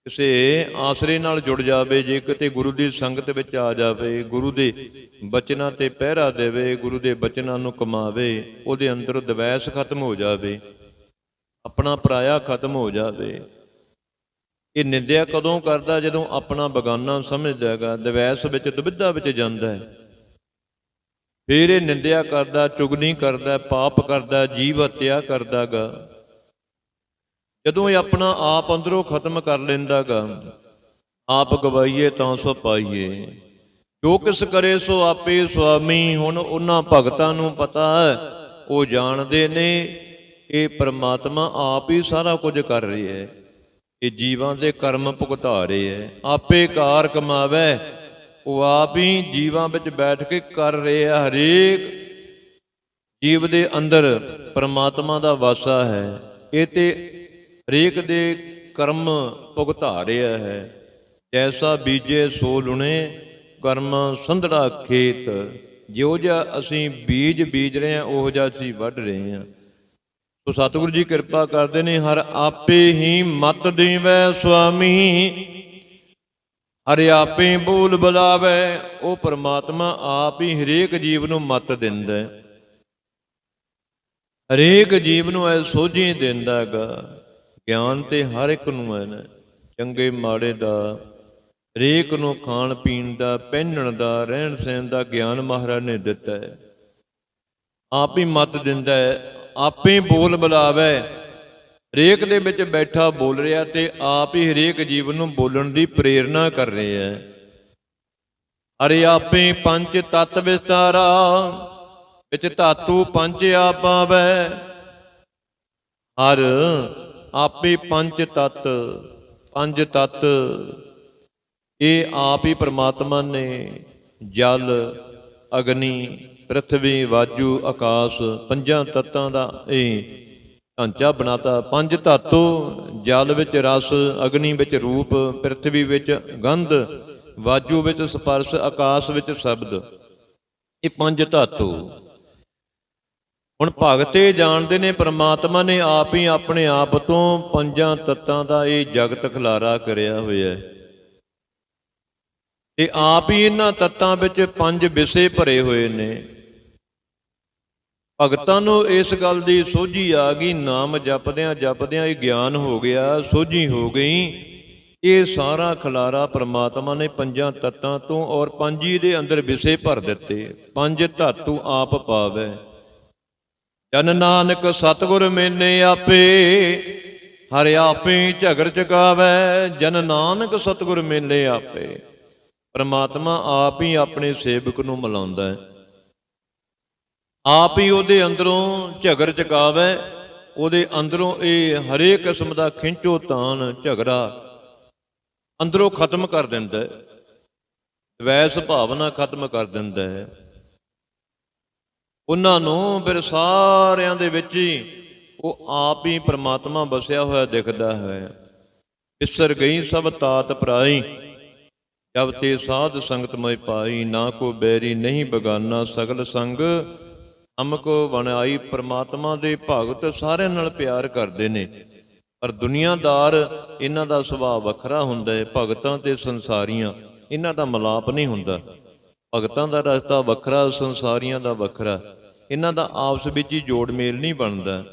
[SPEAKER 1] ਕਿਸੇ ਆਸਰੇ ਨਾਲ ਜੁੜ ਜਾਵੇ, ਜੇ ਕਿਤੇ ਗੁਰੂ ਦੀ ਸੰਗਤ ਵਿੱਚ ਆ ਜਾਵੇ, ਗੁਰੂ ਦੇ ਬਚਨਾਂ ਤੇ ਪਹਿਰਾ ਦੇਵੇ, ਗੁਰੂ ਦੇ ਬਚਨਾਂ ਨੂੰ ਕਮਾਵੇ, ਉਹਦੇ ਅੰਦਰ ਦਵੈਸ ਖਤਮ ਹੋ ਜਾਵੇ, ਆਪਣਾ ਪਰਾਇਆ ਖਤਮ ਹੋ ਜਾਵੇ। ਇਹ ਨਿੰਦਿਆ ਕਦੋਂ ਕਰਦਾ? ਜਦੋਂ ਆਪਣਾ ਬਗਾਨਾ ਸਮਝਦਾ ਹੈਗਾ, ਦਵੈਸ ਵਿੱਚ ਦੁਬਿਧਾ ਵਿੱਚ ਜਾਂਦਾ ਹੈ। ਫਿਰ ਇਹ ਨਿੰਦਿਆ ਕਰਦਾ, ਚੁਗਨੀ ਕਰਦਾ, ਪਾਪ ਕਰਦਾ, ਜੀਵ ਹੱਤਿਆ ਕਰਦਾਗਾ ਜਦੋਂ ਇਹ ਆਪਣਾ ਆਪ ਅੰਦਰੋਂ ਖਤਮ ਕਰ ਲੈਂਦਾਗਾ, ਆਪ ਗਵਾਈਏ ਤਾਂ ਸੋ ਪਾਈਏ। ਜੋ ਕਿਸ ਕਰੇ ਸੋ ਆਪੇ ਸੁਆਮੀ, ਹੁਣ ਉਹਨਾਂ ਭਗਤਾਂ ਨੂੰ ਪਤਾ ਹੈ, ਉਹ ਜਾਣਦੇ ਨੇ, ਇਹ ਪ੍ਰਮਾਤਮਾ ਆਪ ਹੀ ਸਾਰਾ ਕੁਝ ਕਰ ਰਿਹਾ ਹੈ। ਇਹ ਜੀਵਾਂ ਦੇ ਕਰਮ ਭੁਗਤਾ ਰਿਹਾ ਹੈ, ਆਪੇ ਕਾਰ ਕਮਾਵੇ, ਉਹ ਆਪ ਹੀ ਜੀਵਾਂ ਵਿੱਚ ਬੈਠ ਕੇ ਕਰ ਰਿਹਾ ਹਰੇਕ। ਜੀਵ ਦੇ ਅੰਦਰ ਪ੍ਰਮਾਤਮਾ ਦਾ ਵਾਸਾ ਹੈ, ਇਹ ਤੇ ਹਰੇਕ ਦੇ ਕਰਮ ਭੁਗਤਾ ਰਿਹਾ ਹੈ। ਜੈਸਾ ਬੀਜੇ ਸੋ ਲੁਣੇ, ਕਰਮ ਸੰਧੜਾ ਖੇਤ। ਜਿਉ ਜਿਹਾ ਅਸੀਂ ਬੀਜ ਬੀਜ ਰਹੇ ਹਾਂ, ਉਹ ਜਿਹਾ ਅਸੀਂ ਵੱਢ ਰਹੇ ਹਾਂ। ਸੋ ਸਤਿਗੁਰੂ ਜੀ ਕਿਰਪਾ ਕਰਦੇ ਨੇ, ਹਰ ਆਪੇ ਹੀ ਮਤ ਦੇਵੈ ਸੁਆਮੀ। ਹਰੇ ਆਪੇ ਬੋਲ ਬੁਲਾਵੇ, ਉਹ ਪਰਮਾਤਮਾ ਆਪ ਹੀ ਹਰੇਕ ਜੀਵ ਨੂੰ ਮਤ ਦਿੰਦਾ ਹਰੇਕ ਜੀਵ ਨੂੰ ਐ ਸੋਝੀ ਦਿੰਦਾ ਹੈਗਾ। ਗਿਆਨ ਤੇ ਹਰ ਇੱਕ ਨੂੰ ਹੈ ਨਾ, ਚੰਗੇ ਮਾੜੇ ਦਾ, ਹਰੇਕ ਨੂੰ ਖਾਣ ਪੀਣ ਦਾ, ਪਹਿਨਣ ਦਾ, ਰਹਿਣ ਸਹਿਣ ਦਾ ਗਿਆਨ ਮਹਾਰਾਜ ਨੇ ਦਿੱਤਾ ਹੈ। ਆਪ ਹੀ ਮਤ ਦਿੰਦਾ ਹੈ, ਆਪੇ ਬੋਲ ਬੁਲਾਵੇ। ਹਰੇਕ ਦੇ ਵਿੱਚ ਬੈਠਾ ਬੋਲ ਰਿਹਾ ਤੇ ਆਪ ਹੀ ਹਰੇਕ ਜੀਵਨ ਨੂੰ ਬੋਲਣ ਦੀ ਪ੍ਰੇਰਣਾ ਕਰ ਰਿਹਾ ਹੈ। ਅਰੇ ਆਪੇ ਪੰਜ ਤਤ ਵਿਸਤਾਰਾ, ਵਿੱਚ ਧਾਤੂ ਪੰਜ ਆ ਆਵੇ। ਹਰ ਆਪੇ ਪੰਜ ਤਤ ਪੰਜ ਤਤ। ਇਹ ਆਪ ਹੀ ਪ੍ਰਮਾਤਮਾ ਨੇ ਜਲ, ਅਗਨੀ, ਪ੍ਰithvi, ਵਾਜੂ, ਆਕਾਸ਼, ਪੰਜਾਂ ਤੱਤਾਂ ਦਾ ਇਹ ਢਾਂਚਾ ਬਣਾਤਾ। ਪੰਜ ਧਾਤੂ, ਜਲ ਵਿੱਚ ਰਸ, ਅਗਨੀ ਵਿੱਚ ਰੂਪ, ਪ੍ਰithvi ਵਿੱਚ ਗੰਧ, ਵਾਜੂ ਵਿੱਚ ਸਪਰਸ਼, ਆਕਾਸ਼ ਵਿੱਚ ਸ਼ਬਦ। ਇਹ ਪੰਜ ਧਾਤੂ ਹੁਣ ਭਗਤ ਇਹ ਜਾਣਦੇ ਨੇ, ਪ੍ਰਮਾਤਮਾ ਨੇ ਆਪ ਹੀ ਆਪਣੇ ਆਪ ਤੋਂ ਪੰਜਾਂ ਤੱਤਾਂ ਦਾ ਇਹ ਜਗਤ ਖਲਾਰਾ ਕਰਿਆ ਹੋਇਆ ਹੈ। ਤੇ ਆਪ ਹੀ ਇਹਨਾਂ ਤੱਤਾਂ ਵਿੱਚ ਪੰਜ ਵਿਸੇ ਭਰੇ ਹੋਏ ਨੇ। ਭਗਤਾਂ ਨੂੰ ਇਸ ਗੱਲ ਦੀ ਸੋਝੀ ਆ ਗਈ, ਨਾਮ ਜਪਦਿਆਂ ਜਪਦਿਆਂ ਇਹ ਗਿਆਨ ਹੋ ਗਿਆ, ਸੋਝੀ ਹੋ ਗਈ, ਇਹ ਸਾਰਾ ਖਲਾਰਾ ਪ੍ਰਮਾਤਮਾ ਨੇ ਪੰਜਾਂ ਤੱਤਾਂ ਤੋਂ ਔਰ ਪੰਜੀ ਦੇ ਅੰਦਰ ਵਿਸੇ ਭਰ ਦਿੱਤੇ। ਪੰਜ ਧਾਤੂ ਆਪ ਪਾਵੇ। ਜਨ ਨਾਨਕ ਸਤਿਗੁਰ ਮੇਨੇ ਆਪੇ, ਹਰਿ ਆਪੇ ਝਗੜ ਚਕਾਵੇ, ਜਨ ਨਾਨਕ ਸਤਿਗੁਰ ਮੇਲੇ ਆਪੇ। ਪਰਮਾਤਮਾ ਆਪ ਹੀ ਆਪਣੇ ਸੇਵਕ ਨੂੰ ਮਿਲਾਉਂਦਾ ਹੈ। ਆਪ ਹੀ ਉਹਦੇ ਅੰਦਰੋਂ ਝਗੜ ਚਕਾਵੇ, ਉਹਦੇ ਅੰਦਰੋਂ ਇਹ ਹਰੇਕ ਕਿਸਮ ਦਾ ਖਿੰਚੋ ਤਾਣ, ਝਗੜਾ ਅੰਦਰੋਂ ਖਤਮ ਕਰ ਦਿੰਦਾ ਹੈ। ਦਵੈਸ ਭਾਵਨਾ ਖਤਮ ਕਰ ਦਿੰਦਾ ਹੈ। ਉਹਨਾਂ ਨੂੰ ਫਿਰ ਸਾਰਿਆਂ ਦੇ ਵਿੱਚ ਹੀ ਉਹ ਆਪ ਹੀ ਪ੍ਰਮਾਤਮਾ ਵਸਿਆ ਹੋਇਆ ਦਿਖਦਾ ਹੈ। ਇਸਰ ਗਈ ਸਭ ਤਾਤ ਭਰਾਈ ਜਬ ਤੇ ਸਾਧ ਸੰਗਤ ਮੈਂ ਪਾਈ, ਨਾ ਕੋ ਬੈਰੀ ਨਹੀਂ ਬਗਾਨਾ ਸਗਲ ਸੰਗ ਹਮਕੋ ਬਣਾਈ ਪ੍ਰਮਾਤਮਾ ਦੇ ਭਗਤ ਸਾਰਿਆਂ ਨਾਲ ਪਿਆਰ ਕਰਦੇ ਨੇ। ਪਰ ਦੁਨੀਆਦਾਰ ਇਹਨਾਂ ਦਾ ਸੁਭਾਅ ਵੱਖਰਾ ਹੁੰਦਾ ਹੈ, ਭਗਤਾਂ ਤੇ ਸੰਸਾਰੀਆਂ, ਇਹਨਾਂ ਦਾ ਮਲਾਪ ਨਹੀਂ ਹੁੰਦਾ। ਭਗਤਾਂ ਦਾ ਰਸਤਾ ਵੱਖਰਾ, ਸੰਸਾਰੀਆਂ ਦਾ ਵੱਖਰਾ। ਇਹਨਾਂ ਦਾ ਆਪਸ ਵਿੱਚ ਹੀ ਜੋੜ ਮੇਲ ਨਹੀਂ ਬਣਦਾ।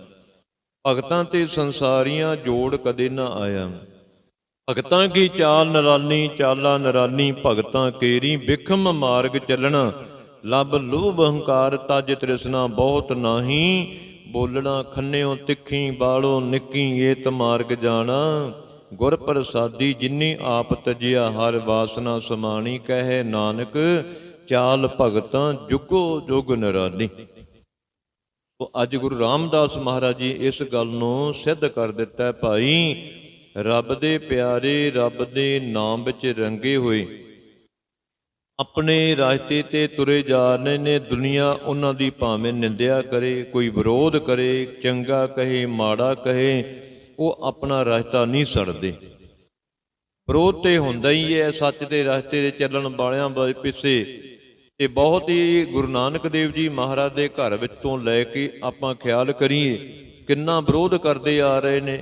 [SPEAKER 1] ਭਗਤਾਂ ਤੇ ਸੰਸਾਰੀਆਂ ਜੋੜ ਕਦੇ ਨਾ ਆਇਆ। ਭਗਤਾਂ ਕੀ ਚਾਲ ਨਰਾਨੀ ਚਾਲਾ ਨਰਾਨੀ ਭਗਤਾਂ ਕੇਰੀ ਵਿਖਮ ਮਾਰਗ ਚੱਲਣਾ। ਲਬ ਲੋਭ ਅਹੰਕਾਰ ਤਜ ਤ੍ਰਿਸ਼ਨਾ ਬਹੁਤ ਨਾਹੀ, ਬੋਲਣਾ ਖੰਨਿਓ ਤਿੱਖੀ ਬਾਲੋ ਨਿੱਕੀ ਏਤ ਮਾਰਗ ਜਾਣਾ। ਗੁਰ ਪ੍ਰਸਾਦੀ ਜਿਨੀ ਆਪ ਤਜਿਆ, ਹਰ ਵਾਸਨਾ ਸਮਾਣੀ ਕਹੇ ਨਾਨਕ। ਚਾਲ ਭਗਤਾਂ ਜੁਗੋ ਜੁਗ ਨਿਰਾਲੀ। ਉਹ ਅੱਜ ਗੁਰੂ ਰਾਮਦਾਸ ਮਹਾਰਾਜ ਜੀ ਇਸ ਗੱਲ ਨੂੰ ਸਿੱਧ ਕਰ ਦਿੱਤਾ, ਭਾਈ, ਰੱਬ ਦੇ ਪਿਆਰੇ ਰੱਬ ਦੇ ਨਾਮ ਵਿੱਚ ਰੰਗੇ ਹੋਏ। ਆਪਣੇ ਰਾਸਤੇ ਤੇ ਤੁਰੇ ਜਾ ਰਹੇ ਨੇ, ਦੁਨੀਆ ਉਹਨਾਂ ਦੀ ਭਾਵੇਂ ਨਿੰਦਿਆ ਕਰੇ, ਕੋਈ ਵਿਰੋਧ ਕਰੇ, ਚੰਗਾ ਕਹੇ, ਮਾੜਾ ਕਹੇ, ਉਹ ਆਪਣਾ ਰਸਤਾ ਨਹੀਂ ਛੱਡਦੇ ਵਿਰੋਧ ਤੇ ਹੁੰਦਾ ਹੀ ਹੈ, ਸੱਚ ਦੇ ਰਸਤੇ ਤੇ ਚੱਲਣ ਵਾਲਿਆਂ ਬ- ਪਿੱਛੇ। ਇਹ ਬਹੁਤ ਹੀ ਗੁਰੂ ਨਾਨਕ ਦੇਵ ਜੀ ਮਹਾਰਾਜ ਦੇ ਘਰ ਵਿੱਚੋਂ ਲੈ ਕੇ ਆਪਾਂ ਖਿਆਲ ਕਰੀਏ, ਕਿੰਨਾ ਵਿਰੋਧ ਕਰਦੇ ਆ ਰਹੇ ਨੇ।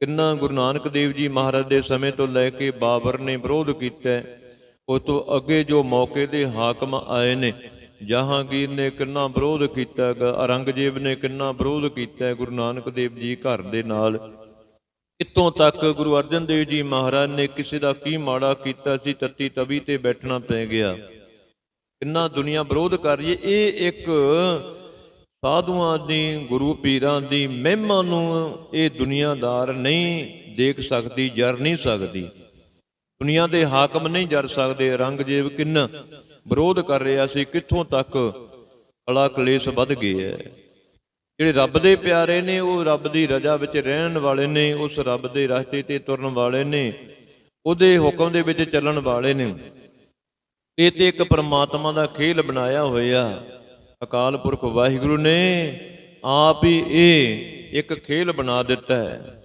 [SPEAKER 1] ਕਿੰਨਾ ਗੁਰੂ ਨਾਨਕ ਦੇਵ ਜੀ ਮਹਾਰਾਜ ਦੇ ਸਮੇਂ ਤੋਂ ਲੈ ਕੇ ਬਾਬਰ ਨੇ ਵਿਰੋਧ ਕੀਤਾ ਹੈ। ਉਸ ਤੋਂ ਅੱਗੇ ਜੋ ਮੌਕੇ ਦੇ ਹਾਕਮ ਆਏ ਨੇ, ਜਹਾਂਗੀਰ ਨੇ ਕਿੰਨਾ ਵਿਰੋਧ ਕੀਤਾ ਹੈਗਾ, ਔਰੰਗਜ਼ੇਬ ਨੇ ਕਿੰਨਾ ਵਿਰੋਧ ਕੀਤਾ ਗੁਰੂ ਨਾਨਕ ਦੇਵ ਜੀ ਘਰ ਦੇ ਨਾਲ। ਇੱਥੋਂ ਤੱਕ ਗੁਰੂ ਅਰਜਨ ਦੇਵ ਜੀ ਮਹਾਰਾਜ ਨੇ ਕਿਸੇ ਦਾ ਕੀ ਮਾੜਾ ਕੀਤਾ ਸੀ, ਤੱਤੀ ਤਵੀ ਤੇ ਬੈਠਣਾ ਪੈ ਗਿਆ। ਕਿੰਨਾ ਦੁਨੀਆ ਵਿਰੋਧ ਕਰ ਰਹੀ ਹੈ। ਇਹ ਇੱਕ ਸਾਧੂਆਂ ਦੀ, ਗੁਰੂ ਪੀਰਾਂ ਦੀ, ਮਹਿਮਾ ਨੂੰ ਇਹ ਦੁਨੀਆਦਾਰ ਨਹੀਂ ਦੇਖ ਸਕਦੀ, ਜਰ ਨਹੀਂ ਸਕਦੀ। ਦੁਨੀਆ ਦੇ ਹਾਕਮ ਨਹੀਂ ਜਰ ਸਕਦੇ ਔਰੰਗਜ਼ੇਬ ਕਿੰਨਾ ਵਿਰੋਧ ਕਰ ਰਿਹਾ ਸੀ, ਕਿੱਥੋਂ ਤੱਕ ਕਲਾ ਕਲੇਸ਼ ਵੱਧ ਗਏ ਹੈ। ਜਿਹੜੇ ਰੱਬ ਦੇ ਪਿਆਰੇ ਨੇ, ਉਹ ਰੱਬ ਦੀ ਰਜ਼ਾ ਵਿੱਚ ਰਹਿਣ ਵਾਲੇ ਨੇ, ਉਸ ਰੱਬ ਦੇ ਰਸਤੇ ਤੇ ਤੁਰਨ ਵਾਲੇ ਨੇ, ਉਹਦੇ ਹੁਕਮ ਦੇ ਵਿੱਚ ਚੱਲਣ ਵਾਲੇ ਨੇ। ਇਹ ਤੇ ਇੱਕ ਪਰਮਾਤਮਾ ਦਾ ਖੇਲ ਬਣਾਇਆ ਹੋਇਆ। ਅਕਾਲ ਪੁਰਖ ਵਾਹਿਗੁਰੂ ਨੇ ਆਪ ਹੀ ਇਹ ਇੱਕ ਖੇਲ ਬਣਾ ਦਿੱਤਾ ਹੈ।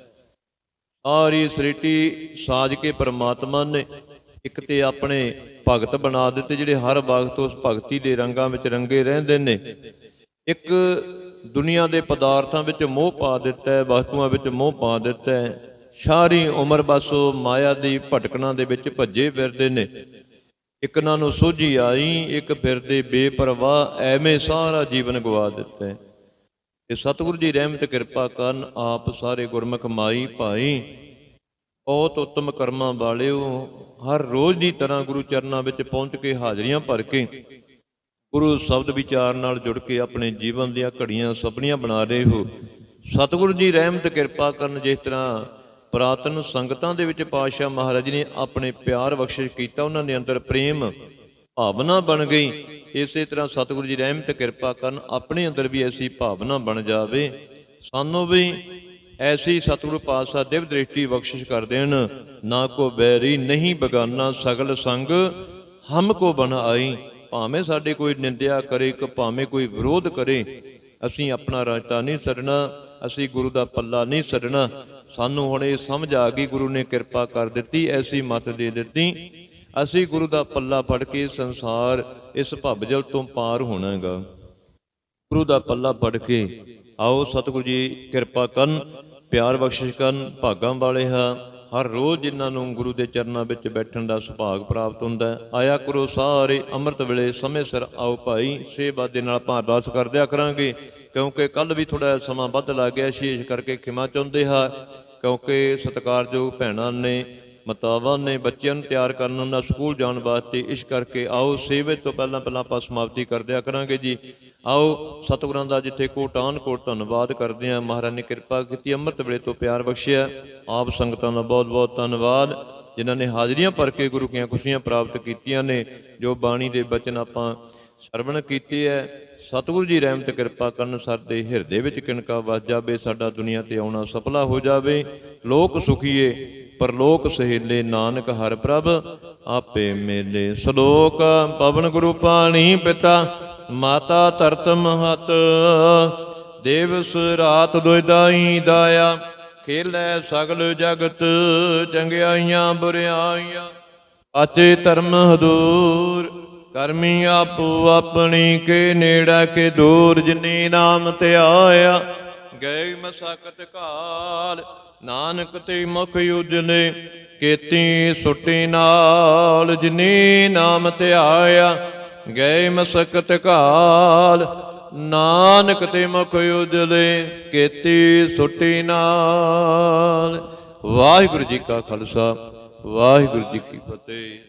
[SPEAKER 1] ਸਾਰੀ ਸ੍ਰਿਸ਼ਟੀ ਸਾਜ ਕੇ ਪਰਮਾਤਮਾ ਨੇ ਇੱਕ ਤੇ ਆਪਣੇ ਭਗਤ ਬਣਾ ਦਿੱਤੇ, ਜਿਹੜੇ ਹਰ ਵਕਤ ਉਸ ਭਗਤੀ ਦੇ ਰੰਗਾਂ ਵਿੱਚ ਰੰਗੇ ਰਹਿੰਦੇ ਨੇ। ਇੱਕ ਦੁਨੀਆ ਦੇ ਪਦਾਰਥਾਂ ਵਿੱਚ ਮੋਹ ਪਾ ਦਿੱਤਾ ਹੈ, ਵਸਤੂਆਂ ਵਿੱਚ ਮੋਹ ਪਾ ਦਿੱਤਾ ਹੈ। ਸਾਰੀ ਉਮਰ ਬਸ ਉਹ ਮਾਇਆ ਦੀ ਭਟਕਣਾ ਦੇ ਵਿੱਚ ਭੱਜੇ ਫਿਰਦੇ ਨੇ। ਇੱਕ ਨਾਲ ਨੂੰ ਸੋਝੀ ਆਈ, ਇੱਕ ਫਿਰਦੇ ਬੇਪਰਵਾਹ ਐਵੇਂ ਸਾਰਾ ਜੀਵਨ ਗਵਾ ਦਿੱਤਾ। ਇਹ ਸਤਿਗੁਰੂ ਜੀ ਰਹਿਮਤ ਕਿਰਪਾ ਕਰਨ ਆਪ ਸਾਰੇ ਗੁਰਮੁਖ ਮਾਈ ਭਾਈ, ਬਹੁਤ ਉੱਤਮ ਕਰਮਾਂ ਵਾਲਿਓ, ਹਰ ਰੋਜ਼ ਦੀ ਤਰ੍ਹਾਂ ਗੁਰੂ ਚਰਨਾਂ ਵਿੱਚ ਪਹੁੰਚ ਕੇ ਹਾਜ਼ਰੀਆਂ ਭਰ ਕੇ ਗੁਰੂ ਸ਼ਬਦ ਵਿਚਾਰ ਨਾਲ ਜੁੜ ਕੇ ਆਪਣੇ ਜੀਵਨ ਦੀਆਂ ਘੜੀਆਂ ਸੁਪਨੀਆਂ ਬਣਾ ਰਹੇ ਹੋ। ਸਤਿਗੁਰੂ ਜੀ ਰਹਿਮਤ ਕਿਰਪਾ ਕਰਨ ਜਿਸ ਤਰ੍ਹਾਂ ਪ੍ਰਾਤਨ ਸੰਗਤਾਂ ਦੇ ਵਿੱਚ ਪਾਤਸ਼ਾਹ ਮਹਾਰਾਜ ਨੇ ਆਪਣੇ ਪਿਆਰ ਬਖਸ਼ਿਸ਼ ਕੀਤਾ, ਉਹਨਾਂ ਦੇ ਅੰਦਰ ਪ੍ਰੇਮ, ਭਾਵਨਾ ਬਣ ਗਈ। ਇਸੇ ਤਰ੍ਹਾਂ ਸਤਿਗੁਰੂ ਜੀ ਰਹਿਮਤ ਕਿਰਪਾ ਕਰਨ ਆਪਣੇ ਅੰਦਰ ਵੀ ਐਸੀ ਭਾਵਨਾ ਬਣ ਜਾਵੇ। ਸਾਨੂੰ ਵੀ ਐਸੀ ਸਤਿਗੁਰੂ ਪਾਤਸ਼ਾਹ ਦਿਵ ਦ੍ਰਿਸ਼ਟੀ ਬਖਸ਼ਿਸ਼ ਕਰ ਦੇਣ ਨਾ ਕੋ ਬੈਰੀ ਨਹੀਂ ਬਗਾਨਾ, ਸਗਲ ਸੰਗ, ਹਮ ਕੋ ਬਨ ਆਈ। ਭਾਵੇਂ ਸਾਡੇ ਕੋਈ ਨਿੰਦਿਆ ਕਰੇ ਕਿ ਭਾਵੇਂ ਕੋਈ ਵਿਰੋਧ ਕਰੇ, ਅਸੀਂ ਆਪਣਾ ਰਸਤਾ ਨਹੀਂ ਛੱਡਣਾ ਅਸੀਂ ਗੁਰੂ ਦਾ ਪੱਲਾ ਨਹੀਂ ਛੱਡਣਾ ਸਾਨੂੰ ਹੁਣ ਇਹ ਸਮਝ ਆ ਗਈ, ਗੁਰੂ ਨੇ ਕਿਰਪਾ ਕਰ ਦਿੱਤੀ, ਐਸੀ ਮਤ ਦੇ ਦਿੱਤੀ। ਅਸੀਂ ਗੁਰੂ ਦਾ ਪੱਲਾ ਫੜ ਕੇ ਸੰਸਾਰ ਇਸ ਭਵਜਲ ਤੋਂ ਪਾਰ ਹੋਣਾਗਾ। ਗੁਰੂ ਦਾ ਪੱਲਾ ਫੜ ਕੇ ਆਓ ਸਤਿਗੁਰੂ ਜੀ, ਕਿਰਪਾ ਕਰਨ, ਪਿਆਰ ਬਖਸ਼ਿਸ਼ ਕਰਨ, ਭਾਗਾਂ ਵਾਲੇ ਹਾਂ। ਹਰ ਰੋਜ਼ ਜਿਨ੍ਹਾਂ ਨੂੰ ਗੁਰੂ ਦੇ ਚਰਨਾਂ ਵਿੱਚ ਬੈਠਣ ਦਾ ਸੁਭਾਗ ਪ੍ਰਾਪਤ ਹੁੰਦਾ ਹੈ, ਆਇਆ ਕਰੋ ਸਾਰੇ ਅੰਮ੍ਰਿਤ ਵੇਲੇ ਸਮੇਂ ਸਿਰ ਆਓ ਭਾਈ, ਸੇਵਾ ਦੇ ਨਾਲ ਆਪਾਂ ਅਰਦਾਸ ਕਰਦਿਆ ਕਰਾਂਗੇ। ਕਿਉਂਕਿ ਕੱਲ ਵੀ ਥੋੜਾ ਸਮਾਂ ਵੱਧ ਲੱਗ ਗਿਆ ਵਿਸ਼ੇਸ਼ ਕਰਕੇ ਖਿਮਾ ਚਾਹੁੰਦੇ ਹਾਂ, ਕਿਉਂਕਿ ਸਤਿਕਾਰਯੋਗ ਭੈਣਾਂ ਨੇ, ਮਤਾਵਾਂ ਨੇ, ਬੱਚਿਆਂ ਨੂੰ ਤਿਆਰ ਕਰਨ ਉਹਨਾਂ ਸਕੂਲ ਜਾਣ ਵਾਸਤੇ ਇਸ ਕਰਕੇ ਆਓ, ਸੇਵੇ ਤੋਂ ਪਹਿਲਾਂ ਪਹਿਲਾਂ ਆਪਾਂ ਸਮਾਪਤੀ ਕਰਦਿਆ ਕਰਾਂਗੇ ਜੀ। ਆਓ, ਸਤਿਗੁਰਾਂ ਦਾ ਜਿੱਥੇ ਕੋਟਾਨ ਕੋਟ ਧੰਨਵਾਦ ਕਰਦੇ ਹਾਂ, ਮਹਾਰਾਜ ਨੇ ਕਿਰਪਾ ਕੀਤੀ, ਅੰਮ੍ਰਿਤ ਵੇਲੇ ਤੋਂ ਪਿਆਰ ਬਖਸ਼ਿਆ। ਆਪ ਸੰਗਤਾਂ ਦਾ ਬਹੁਤ ਬਹੁਤ ਧੰਨਵਾਦ, ਜਿਨ੍ਹਾਂ ਨੇ ਹਾਜ਼ਰੀਆਂ ਭਰ ਕੇ ਗੁਰੂ ਕੀਆਂ ਖੁਸ਼ੀਆਂ ਪ੍ਰਾਪਤ ਕੀਤੀਆਂ ਨੇ, ਜੋ ਬਾਣੀ ਦੇ ਬਚਨ ਆਪਾਂ ਸਰਵਣ ਕੀਤੇ ਹੈ। ਸਤਿਗੁਰੂ ਜੀ ਰਹਿਮਤ ਕਿਰਪਾ ਕਰਨ ਸਾਡੇ ਹਿਰਦੇ ਵਿੱਚ ਕਿਣਕਾ ਵਸ ਜਾਵੇ ਸਾਡਾ ਦੁਨੀਆ ਤੇ ਆਉਣਾ ਸਫਲਾ ਹੋ ਜਾਵੇ। ਲੋਕ ਸੁਖੀਏ, ਪਰਲੋਕ ਸਹੇਲੇ ਨਾਨਕ ਹਰ ਪ੍ਰਭ, ਆਪੇ ਮੇਲੇ ਸ਼ਲੋਕ। ਪਵਨ ਗੁਰੂ ਪਾਣੀ ਪਿਤਾ, ਮਾਤਾ ਧਰਤ ਮਹਤ। ਦੇਵਸ ਰਾਤ ਦੁਇਦਾਈ ਦਾਇਆ, ਖੇਲੇ ਸਗਲ ਜਗਤ, ਚੰਗਿਆਈਆਂ ਬੁਰਿਆਈਆਂ। ਆਚੇ ਧਰਮ ਹਦੂਰ ਕਰਮੀ ਆਪੋ ਆਪਣੀ ਕੇ ਨੇੜਾ ਕੇ ਦੂਰ ਜਿਨੀ ਨਾਮ ਧਿਆਇਆ ਗਏ ਮਸਕਤ ਕਾਲ ਨਾਨਕ ਤੇ ਮੁਖ ਉਜਲੇ ਕੀਤੀ ਸੁੱਟੀ ਨਾਲ ਜਿਨੀ ਨਾਮ ਧਿਆਇਆ ਗਏ ਮਸਕਤ ਕਾਲ ਨਾਨਕ ਤੇ ਮੁਖ ਉਜਲੇ ਕੀਤੀ ਸੁੱਟੀ ਨਾਲ। ਵਾਹਿਗੁਰੂ ਜੀ ਕਾ ਖਾਲਸਾ, ਵਾਹਿਗੁਰੂ ਜੀ ਕੀ ਫਤਿਹ।